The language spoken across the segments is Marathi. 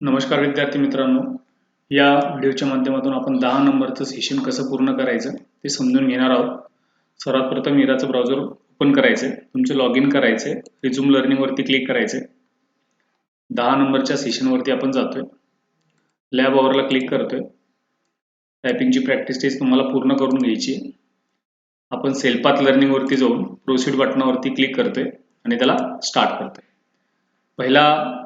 नमस्कार विद्यार्थी मित्रांनो. या व्हिडिओच्या माध्यमातून आपण दहा नंबरचं सेशन कसं पूर्ण करायचं ते समजून घेणार आहोत. सर्वात प्रथम इराचं ब्राउझर ओपन करायचं तुमचं लॉग इन करायचे रिझ्युम लर्निंगवरती क्लिक करायचे दहा नंबरच्या सेशनवरती आपण जातोय. लॅब आवरला क्लिक करतोय. टायपिंगची प्रॅक्टिस टेस्ट तुम्हाला पूर्ण करून घ्यायची आपण सेल्पात लर्निंगवरती जाऊन प्रोसीड बटनावरती क्लिक करतोय आणि त्याला स्टार्ट करतोय. पहिला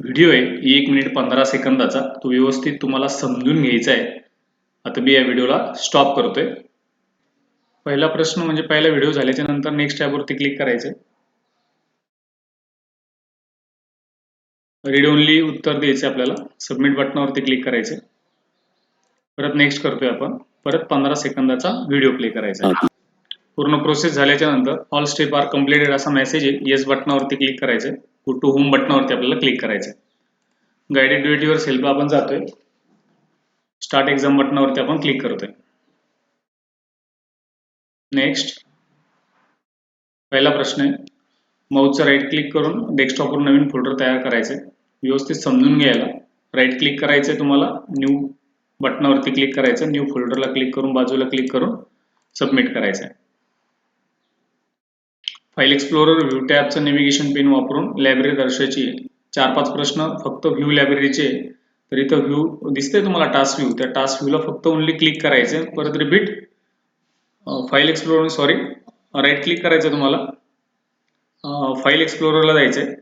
व्हिडिओ आहे एक मिनिट पंधरा सेकंदाचा. तो व्यवस्थित तुम्हाला समजून घ्यायचा आहे. आता मी या व्हिडिओला स्टॉप करतोय. पहिला प्रश्न म्हणजे पहिला व्हिडिओ झाल्याच्यानंतर नेक्स्ट टॅबवरती क्लिक करायचं रीड ओनली उत्तर द्यायचे आपल्याला. सबमिट बटनावरती क्लिक करायचे परत नेक्स्ट करतोय आपण. परत पंधरा सेकंदाचा व्हिडिओ प्ले करायचा पूर्ण प्रोसेस झाल्याच्यानंतर ऑल स्टेप आर कम्प्लिटेड असा मेसेज आहे. येस बटनावरती क्लिक करायचं गो टू होम बटनावरती आपल्याला क्लिक करायचं गायडेड ड्युटीवर सेल्फ आपण जातोय. स्टार्ट एक्झाम बटनावरती आपण क्लिक करतोय. नेक्स्ट पहिला प्रश्न आहे. माऊसचा राईट क्लिक करून डेस्कटॉपवर नवीन फोल्डर तयार करायचे व्यवस्थित समजून घ्यायला. राईट क्लिक करायचं तुम्हाला. न्यू बटनावरती क्लिक करायचं. न्यू फोल्डरला क्लिक करून बाजूला क्लिक करून सबमिट करायचं आहे फाईल एक्सप्लोरर व्ह्यू टॅबचं नेव्हिगेशन पेन वापरून लायब्ररी दर्शवायची चार पाच प्रश्न फक्त व्ह्यू लायब्ररीचे तर इथं व्ह्यू दिसतंय तुम्हाला टास्क व्ह्यू त्या टास्क व्ह्यूला फक्त ओनली क्लिक करायचे परत repeat file explorer sorry right click करायचं तुम्हाला. फाईल एक्सप्लोररला जायचंय.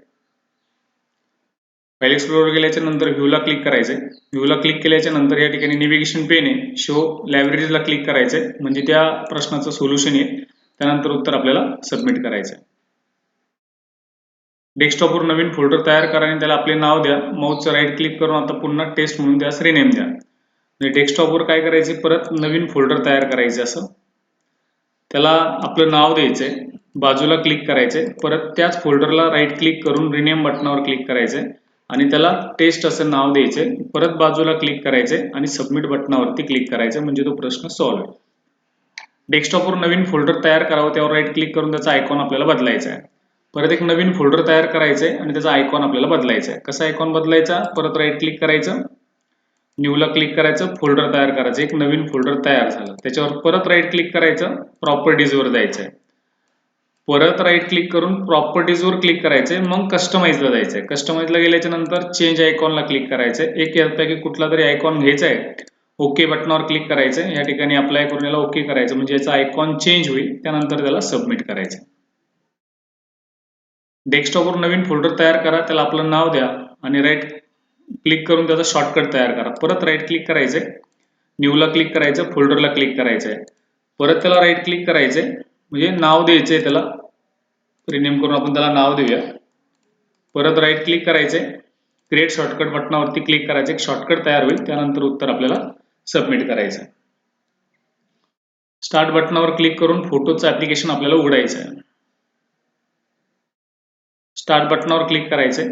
फाईल एक्सप्लोरर गेल्याच्यानंतर व्ह्यूला क्लिक करायचंय. व्ह्यूला क्लिक केल्याच्यानंतर या ठिकाणी नेव्हिगेशन पेन आहे. शो लायब्ररीजला क्लिक करायचंय. म्हणजे त्या प्रश्नाचं सोल्युशन आहे. त्यानंतर उत्तर आपल्याला सबमिट करायचं आहे. डेस्कटॉपवर नवीन फोल्डर तयार करा आणि त्याला आपले नाव द्या. माऊसचं राईट क्लिक करून आता पुन्हा टेस्ट म्हणून त्यास रिनेम द्या. म्हणजे डेस्कटॉपवर काय करायचे परत नवीन फोल्डर तयार करायचे असं. त्याला आपलं नाव द्यायचंय बाजूला क्लिक करायचंय परत त्याच फोल्डरला राईट क्लिक करून रिनेम बटनावर क्लिक करायचंय आणि त्याला टेस्ट असं नाव द्यायचंय परत बाजूला क्लिक करायचंय आणि सबमिट बटनावरती क्लिक करायचं म्हणजे तो प्रश्न सॉल्व्ह डेस्कटॉपवर नवीन फोल्डर तयार करावं त्यावर राईट क्लिक करून त्याचा आयकॉन आपल्याला बदलायचा आहे परत एक नवीन फोल्डर तयार करायचं आहे आणि त्याचा आयकॉन आपल्याला बदलायचा आहे कसा आयकॉन बदलायचा? परत राईट क्लिक करायचं. न्यूला क्लिक करायचं फोल्डर तयार करायचं. एक नवीन फोल्डर तयार झालं. त्याच्यावर परत राईट क्लिक करायचं प्रॉपर्टीजवर जायचं आहे परत राईट क्लिक करून प्रॉपर्टीजवर क्लिक करायचंय मग कस्टमाइजला जायचंय. कस्टमाइजला गेल्याच्यानंतर चेंज आयकॉनला क्लिक करायचंय. एक यापैकी कुठला तरी आयकॉन घ्यायचा आहे ओके बटनावर क्लिक करायचं या ठिकाणी अप्लाय करून याला ओके करायचं. म्हणजे याचा आयकॉन चेंज होईल. त्यानंतर त्याला सबमिट करायचं डेस्कटॉपवर नवीन फोल्डर तयार करा. त्याला आपलं नाव द्या आणि राईट क्लिक करून त्याचा शॉर्टकट तयार करा. परत राईट क्लिक करायचंय. न्यूला क्लिक करायचं फोल्डरला क्लिक करायचंय. परत त्याला राईट क्लिक करायचंय. म्हणजे नाव द्यायचंय त्याला. रिनेम करून आपण त्याला नाव देऊया. परत राईट क्लिक करायचंय. क्रिएट शॉर्टकट बटनावरती क्लिक करायचं एक शॉर्टकट तयार होईल. त्यानंतर उत्तर आपल्याला सबमिट करायचं. आहे स्टार्ट बटनावर क्लिक करून फोटोचं ऍप्लिकेशन आपल्याला उघडायचं आहे. स्टार्ट बटनावर क्लिक करायचंय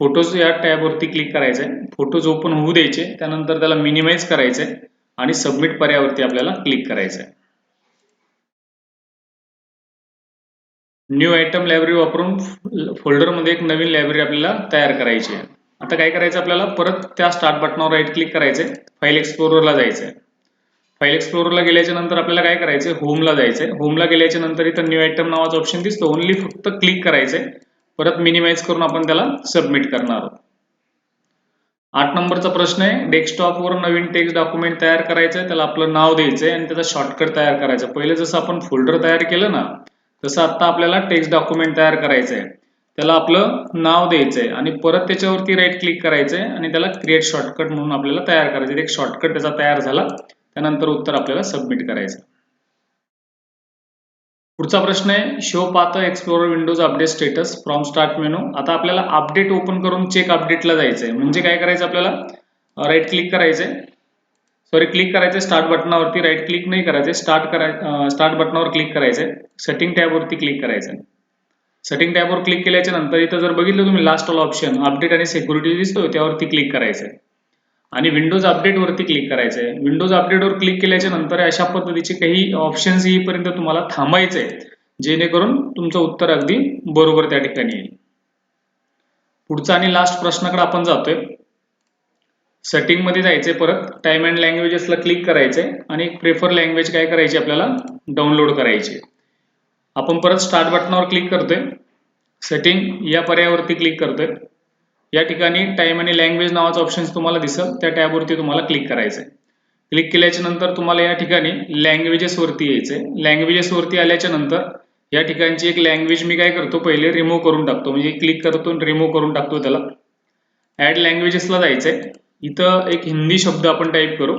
फोटोज या टॅबवरती क्लिक करायचंय फोटोज ओपन होऊ द्यायचे त्यानंतर त्याला मिनिमाइज करायचंय आणि सबमिट पर्यावरती आपल्याला क्लिक करायचंय न्यू आयटम लायब्ररी वापरून फोल्डरमध्ये एक नवीन लायब्ररी आपल्याला तयार करायची आहे. आता काय करायचं आपल्याला? परत त्या स्टार्ट बटनावर राईट क्लिक करायचंय. फाईल एक्सप्लोररला जायचंय. फाईल एक्सप्लोररला गेल्याच्यानंतर आपल्याला काय करायचंय? होमला जायचंय. होमला गेल्याच्यानंतर इथं न्यू आयटम नावाचा ऑप्शन दिसतो. ओनली फक्त क्लिक करायचंय. परत मिनिमाइज करून आपण त्याला सबमिट करणार आहोत. आठ नंबरचा प्रश्न आहे. डेस्कटॉपवर नवीन टेक्स्ट डॉक्युमेंट तयार करायचंय. त्याला आपलं नाव द्यायचंय आणि त्याचा शॉर्टकट तयार करायचं. पहिले जसं आपण फोल्डर तयार केलं ना तसं आता आपल्याला टेक्स्ट डॉक्युमेंट तयार करायचंय. त्याला आपलं नाव द्यायचंय आणि परत त्याच्यावरती राईट क्लिक करायचंय आणि त्याला क्रिएट शॉर्टकट म्हणून आपल्याला तयार करायचं एक शॉर्टकट त्याचा तयार झाला. त्यानंतर उत्तर आपल्याला सबमिट करायचं पुढचा प्रश्न आहे शो पात explore windows update status from start menu आता आपल्याला अपडेट ओपन करून चेक अपडेटला जायचंय. म्हणजे काय करायचं आपल्याला? राईट क्लिक करायचंय. सॉरी क्लिक करायचं स्टार्ट बटनावरती राईट क्लिक नाही करायचं स्टार्ट कराय स्टार्ट बटनावर क्लिक करायचंय. सेटिंग टॅबवरती क्लिक करायचं सेटिंग टॅबवर क्लिक केल्याच्यानंतर इथं जर बघितलं तुम्ही लास्ट ऑल ऑप्शन अपडेट आणि सिक्युरिटी दिसतो त्यावरती क्लिक करायचंय. आणि विंडोज अपडेटवरती क्लिक करायचंय. विंडोज अपडेटवर क्लिक केल्याच्यानंतर अशा पद्धतीचे काही ऑप्शन्स येईपर्यंत तुम्हाला थांबायचे जेणेकरून तुमचं उत्तर अगदी बरोबर त्या ठिकाणी येईल. पुढचा आणि लास्ट प्रश्नाकडे आपण जातोय. सेटिंगमध्ये जायचंय परत. टाइम अँड लँग्वेजेसला क्लिक करायचंय. आणि प्रेफर लँग्वेज काय करायची आपल्याला? डाउनलोड करायची. आपण परत स्टार्ट बटनावर क्लिक करतोय. सेटिंग या पर्यायावरती क्लिक करतोय. या ठिकाणी टाइम आणि लँग्वेज नावाचं ऑप्शन तुम्हाला दिसेल त्या टॅबवरती तुम्हाला क्लिक करायचंय. क्लिक केल्याच्यानंतर तुम्हाला या ठिकाणी लँग्वेजेसवरती यायचंय. लँग्वेजेसवरती आल्याच्यानंतर या ठिकाणची एक लँग्वेज मी काय करतो पहिले रिमूव्ह करून टाकतो. म्हणजे क्लिक करतो रिमूव्ह करून टाकतो त्याला. ऍड लँग्वेजेसला जायचंय. इथं एक हिंदी शब्द आपण टाईप करू.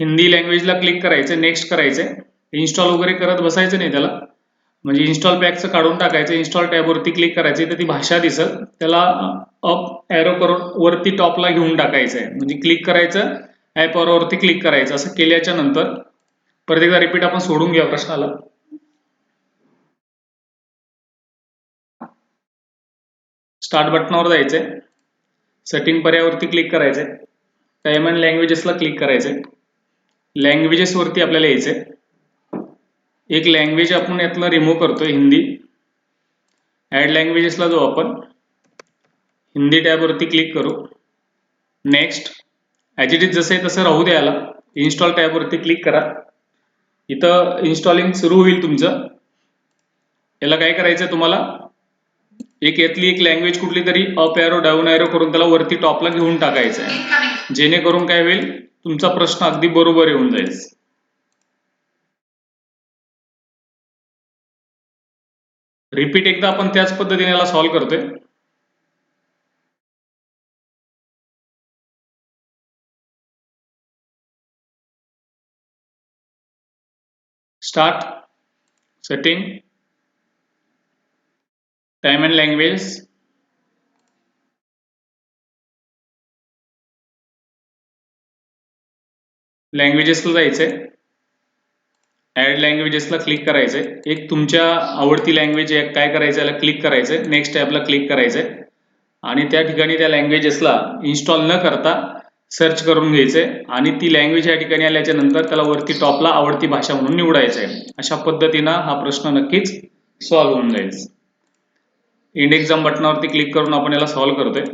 हिंदी लँग्वेजला क्लिक करायचं नेक्स्ट करायचंय. इन्स्टॉल वगैरे करत बसायचं नाही त्याला. म्हणजे इन्स्टॉल पॅकचं काढून टाकायचं इन्स्टॉल टॅबवरती क्लिक करायचं तर ती भाषा दिसत त्याला अप ॲरो करून वरती टॉपला घेऊन टाकायचं आहे म्हणजे क्लिक करायचं ॲप वरती क्लिक करायचं असं केल्याच्यानंतर परत एकदा रिपीट आपण सोडून घ्या प्रश्नाला. स्टार्ट बटनावर जायचंय. सेटिंग पर्यावरती क्लिक करायचंय. टाइम लँग्वेजेसला क्लिक करायचंय. लँग्वेजेसवरती आपल्याला यायचंय. एक लँग्वेज आपण यातलं रिमूव्ह करतोय हिंदी. ऍड लँग्वेजेसला जाऊ आपण. हिंदी टॅबवरती क्लिक करू. नेक्स्ट ॲज इट इज जसं आहे तसं राहू द्यायला इन्स्टॉल टॅबवरती क्लिक करा. इथं इन्स्टॉलिंग सुरू होईल तुमचं. याला काय करायचं तुम्हाला? एक यातली एक लँग्वेज कुठली तरी अप एरो डाऊन एरो करून त्याला वरती टॉपला घेऊन टाकायचं आहे जेणेकरून काय होईल? तुमचा प्रश्न अगदी बरोबर येऊन जाईल. रिपीट एकदा आपण त्याच पद्धतीने याला सॉल्व्ह करतोय. Start setting time and language लँग्वेजेसला जायचंय. ऍड लँग्वेजेसला क्लिक करायचंय. एक तुमच्या आवडती लँग्वेज आहे काय करायचं याला क्लिक करायचंय. नेक्स्ट ॲपला क्लिक करायचंय. आणि त्या ठिकाणी त्या लँग्वेजेसला इन्स्टॉल न करता सर्च करून घ्यायचंय. आणि ती लँग्वेज या ठिकाणी आल्याच्यानंतर त्याला वरती टॉपला आवडती भाषा म्हणून निवडायचं आहे अशा पद्धतीनं हा प्रश्न नक्कीच सॉल्व्ह होऊन जाईल. इंड एक्झाम बटनावरती क्लिक करून आपण याला सॉल्व्ह करतोय.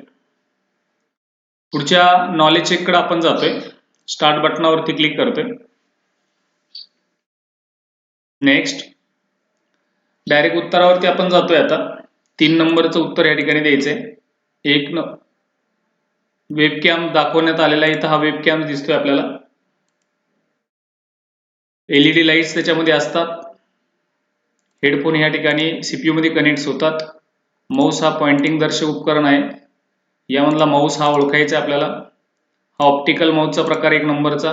पुढच्या नॉलेज चेककडे आपण जातोय. स्टार्ट बटनावरती क्लिक करतोय. नेक्स्ट डायरेक्ट उत्तरावरती आपण जातोय आता. तीन नंबरचं उत्तर या ठिकाणी द्यायचंय. एक न वेबकॅम दाखवण्यात आलेला आहे. इथं हा वेबकॅम दिसतोय आपल्याला. एलईडी लाईट्स त्याच्यामध्ये असतात. हेडफोन या ठिकाणी सीपीयू मध्ये कनेक्ट होतात. माऊस हा पॉइंटिंग दर्शक उपकरण आहे. यामधला माऊस हा ओळखायचा आपल्याला. हा ऑप्टिकल माऊसचा प्रकार एक नंबरचा.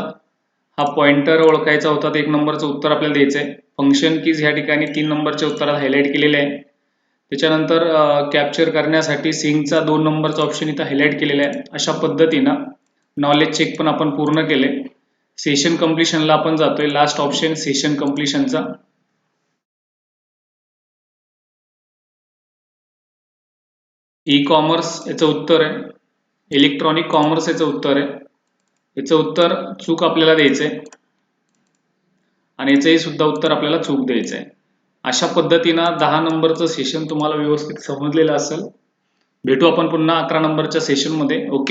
हा पॉइंटर ओळखायचा होता तर एक नंबरचं उत्तर आपल्याला द्यायचं आहे फंक्शन कीज ह्या ठिकाणी तीन नंबरच्या उत्तरात हायलाईट केलेले आहे. त्याच्यानंतर कॅप्चर करण्यासाठी सिंगचा दोन नंबरचा ऑप्शन इथं हायलाईट केलेला आहे. अशा पद्धतीनं नॉलेज चेक पण आपण पूर्ण केले सेशन कम्प्लिशनला आपण जातोय. लास्ट ऑप्शन सेशन कम्प्लिशनचा ई कॉमर्स याचं उत्तर आहे. इलेक्ट्रॉनिक कॉमर्स याचं उत्तर आहे. याचं उत्तर चूक आपल्याला द्यायचंय. आहे आणि याचंही सुद्धा उत्तर आपल्याला चूक द्यायचं आहे अशा पद्धतीनं दहा नंबरचं सेशन तुम्हाला व्यवस्थित समजलेलं असेल. भेटू आपण पुन्हा अकरा नंबरच्या सेशनमध्ये ओके